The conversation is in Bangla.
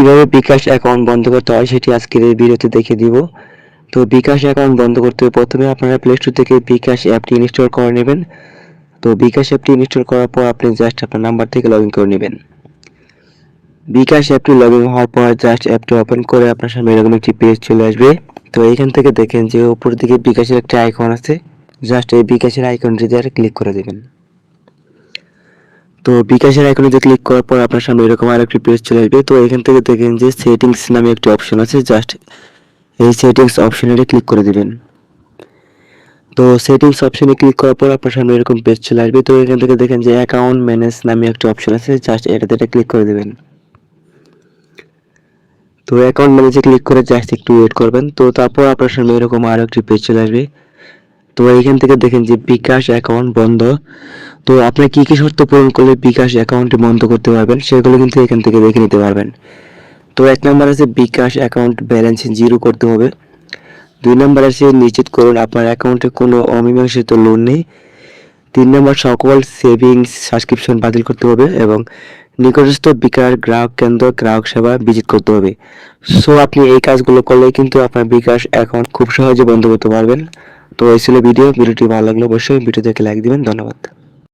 কীভাবে বিকাশ অ্যাকাউন্ট বন্ধ করতে হয় সেটি আজকের এই ভিডিওতে দেখে দিব। তো বিকাশ অ্যাকাউন্ট বন্ধ করতে প্রথমে আপনারা প্লে স্টোর থেকে বিকাশ অ্যাপটি ইনস্টল করে নেবেন। তো বিকাশ অ্যাপটি ইনস্টল করার পর আপনি জাস্ট আপনার নাম্বার থেকে লগ ইন করে নেবেন। বিকাশ অ্যাপটি লগ ইন হওয়ার পর জাস্ট অ্যাপটি ওপেন করে আপনার সামনে এরকম একটি পেজ চলে আসবে। তো এইখান থেকে দেখেন যে উপর দিকে বিকাশের একটা আইকন আছে। জাস্ট এই বিকাশের আইকনটিতে ক্লিক করে দেবেন। তো বিকাশের আইকনেতে ক্লিক করার পর আপনার সামনে এরকম আরেকটি পেজ চলে আসবে। তো এখান থেকে দেখেন যে সেটিংস নামে একটি অপশন আছে জাস্ট এই সেটিংস অপশনে ক্লিক করে দিবেন। তো সেটিংস অপশনে ক্লিক করার পর আপনার সামনে এরকম পেজ চলে আসবে। তো এখান থেকে দেখেন যে অ্যাকাউন্ট ম্যানেজ নামে একটা অপশন আছে জাস্ট এটাতে এটা ক্লিক করে দেবেন। তো অ্যাকাউন্ট ম্যানেজে ক্লিক করে জাস্ট একটু ওয়েট করবেন। তো তারপর আপনার সামনে এরকম আরও একটি পেজ চলে আসবে। তো এইখান থেকে দেখেন যে বিকাশ অ্যাকাউন্ট বন্ধ। তো আপনি কি কি শর্ত পূরণ করলে বিকাশ অ্যাকাউন্টটি বন্ধ করতে পারবেন, সেগুলো কিন্তু এখান থেকে দেখে নিতে পারবেন। তো এক নম্বর আছে বিকাশ অ্যাকাউন্ট ব্যালেন্স জিরো করতে হবে। দুই নম্বর আছে নিশ্চিত করুন আপনার অ্যাকাউন্টে কোনো অমীমাংসিত লোন নেই। তিন নম্বর সকল সেভিংস সাবস্ক্রিপশন বাতিল করতে হবে এবং নিকটস্থ বিকাশ, গ্রাহক কেন্দ্র, গ্রাহক সেবা ভিজিট করতে হবে। সো আপনি এই কাজগুলো করলে কিন্তু আপনার বিকাশ অ্যাকাউন্ট খুব সহজে বন্ধ করতে পারবেন। তো এই ছিল ভিডিও ভিডিওটি ভালো লাগলে অবশ্যই ভিডিও দেখে লাইক দিবেন। ধন্যবাদ।